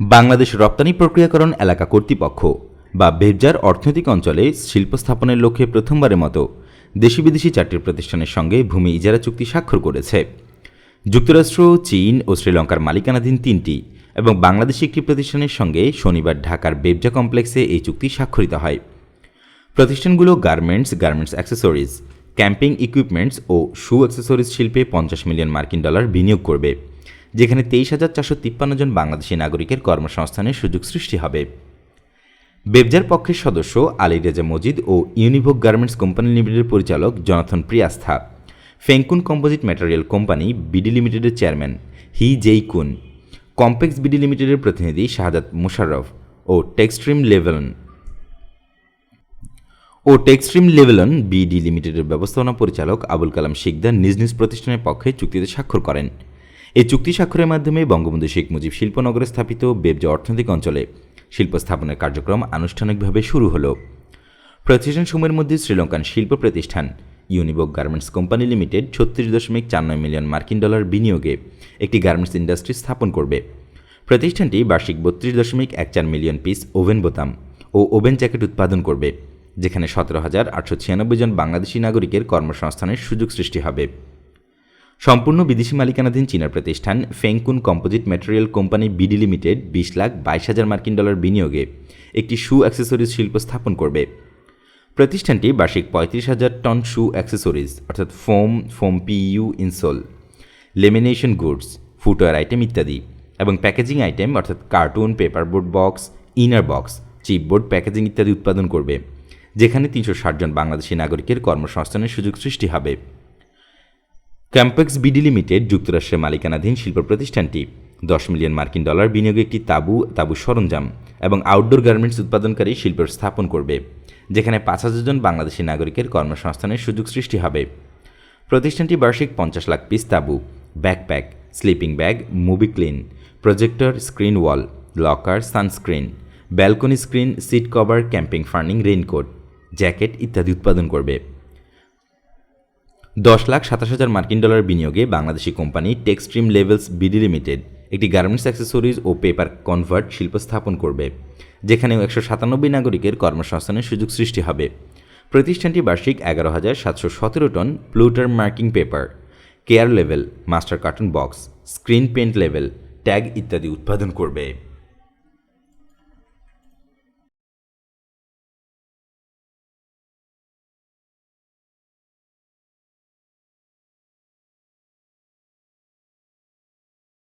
বাংলাদেশ রপ্তানি প্রক্রিয়াকরণ এলাকা কর্তৃপক্ষ বা বেবজার অর্থনৈতিক অঞ্চলে শিল্প স্থাপনের লক্ষ্যে প্রথমবারের মতো দেশি বিদেশি চারটি প্রতিষ্ঠানের সঙ্গে ভূমি ইজারা চুক্তি স্বাক্ষর করেছে। যুক্তরাষ্ট্র, চীন ও শ্রীলঙ্কার মালিকানাধীন তিনটি এবং বাংলাদেশি একটি প্রতিষ্ঠানের সঙ্গে শনিবার ঢাকার বেবজা কমপ্লেক্সে এই চুক্তি স্বাক্ষরিত হয়। প্রতিষ্ঠানগুলো garments garments accessories, camping equipments ও শু অ্যাক্সেসরিজ শিল্পে পঞ্চাশ মিলিয়ন মার্কিন ডলার বিনিয়োগ করবে। যেখানে তেইশ হাজার চারশো তিপ্পান্ন জন বাংলাদেশি নাগরিকের কর্মসংস্থানের সুযোগ সৃষ্টি হবে। বেবজার পক্ষের সদস্য আলী রেজা মজিদ ও ইউনিভোক গার্মেন্টস কোম্পানি লিমিটেডের পরিচালক Jonathan প্রিয়াস্থা। Fengkun composite material company BD লিমিটেডের chairman He Jie Kun. Complex BD লিমিটেডের প্রতিনিধি শাহাদাত মুশারফ ও টেক্সট্রিম লেভেলন। ও টেক্সট্রিম লেভেলন বিডি লিমিটেডের ব্যবস্থাপনা পরিচালক আবুল কালাম শিকদার নিজ নিজ প্রতিষ্ঠানের পক্ষে চুক্তিতে স্বাক্ষর করেন। এই চুক্তি স্বাক্ষরের মাধ্যমে বঙ্গবন্ধু শেখ মুজিব শিল্পনগরে স্থাপিত বেবজা অর্থনৈতিক অঞ্চলে শিল্প স্থাপনের কার্যক্রম আনুষ্ঠানিকভাবে শুরু হলো। প্রতিষ্ঠান সময়ের মধ্যে শ্রীলঙ্কান শিল্প প্রতিষ্ঠান ইউনিবক গার্মেন্টস কোম্পানি লিমিটেড ছত্রিশ দশমিক চার নয় মিলিয়ন মার্কিন ডলার বিনিয়োগে একটি গার্মেন্টস ইন্ডাস্ট্রি স্থাপন করবে। প্রতিষ্ঠানটি বার্ষিক বত্রিশ দশমিক এক চার মিলিয়ন পিস ওভেন বোতাম ও ওভেন জ্যাকেট উৎপাদন করবে, যেখানে সতেরো হাজার আটশো ছিয়ানব্বই জন বাংলাদেশি নাগরিকের কর্মসংস্থানের সুযোগ সৃষ্টি হবে। সম্পূর্ণ বিদেশি মালিকানাধীন চীনা প্রতিষ্ঠান Fengkun composite material company BD limited বিশ লাখ বাইশ হাজার মার্কিন ডলার বিনিয়োগে একটি শু অ্যাক্সেসরিজ শিল্প স্থাপন করবে। প্রতিষ্ঠানটি বার্ষিক পঁয়ত্রিশ হাজার টন শু অ্যাক্সেসরিজ, অর্থাৎ foam foam PU, insole, lamination goods, footwear item ইত্যাদি এবং প্যাকেজিং আইটেম, অর্থাৎ carton, paperboard box, inner box, chipboard, packaging ইত্যাদি উৎপাদন করবে, যেখানে তিনশো ষাট জন বাংলাদেশি নাগরিকের কর্মসংস্থানের সুযোগ সৃষ্টি হবে। ক্যাম্পেক্স বিডি লিমিটেড যুক্তরাষ্ট্রের মালিকানাধীন শিল্প প্রতিষ্ঠানটি। দশ মিলিয়ন মার্কিন ডলার বিনিয়োগে একটি তাঁবু তাঁবু সরঞ্জাম এবং আউটডোর গার্মেন্টস উৎপাদনকারী শিল্পের স্থাপন করবে, যেখানে পাঁচ হাজার জন বাংলাদেশি নাগরিকের কর্মসংস্থানের সুযোগ সৃষ্টি হবে। প্রতিষ্ঠানটি বার্ষিক পঞ্চাশ লাখ পিস তাবু backpack sleeping bag movie clean projector screen wall locker sunscreen balcony screen seat cover camping ফার্নিং raincoat jacket ইত্যাদি উৎপাদন করবে। দশ লাখ সাতাশ হাজার মার্কিন ডলার বিনিয়োগে Bangladeshi company Textreme Levels BD Limited একটি গার্মেন্টস অ্যাক্সেসরিজ ও পেপার কনভার্ট শিল্প স্থাপন করবে যেখানে একশো সাতানব্বই নাগরিকের কর্মসংস্থানের সুযোগ সৃষ্টি হবে। প্রতিষ্ঠানটি বার্ষিক এগারো হাজার সাতশো সতেরো ton প্লুটার marking paper care level master cartoon box screen paint level tag ইত্যাদি উৎপাদন করবে।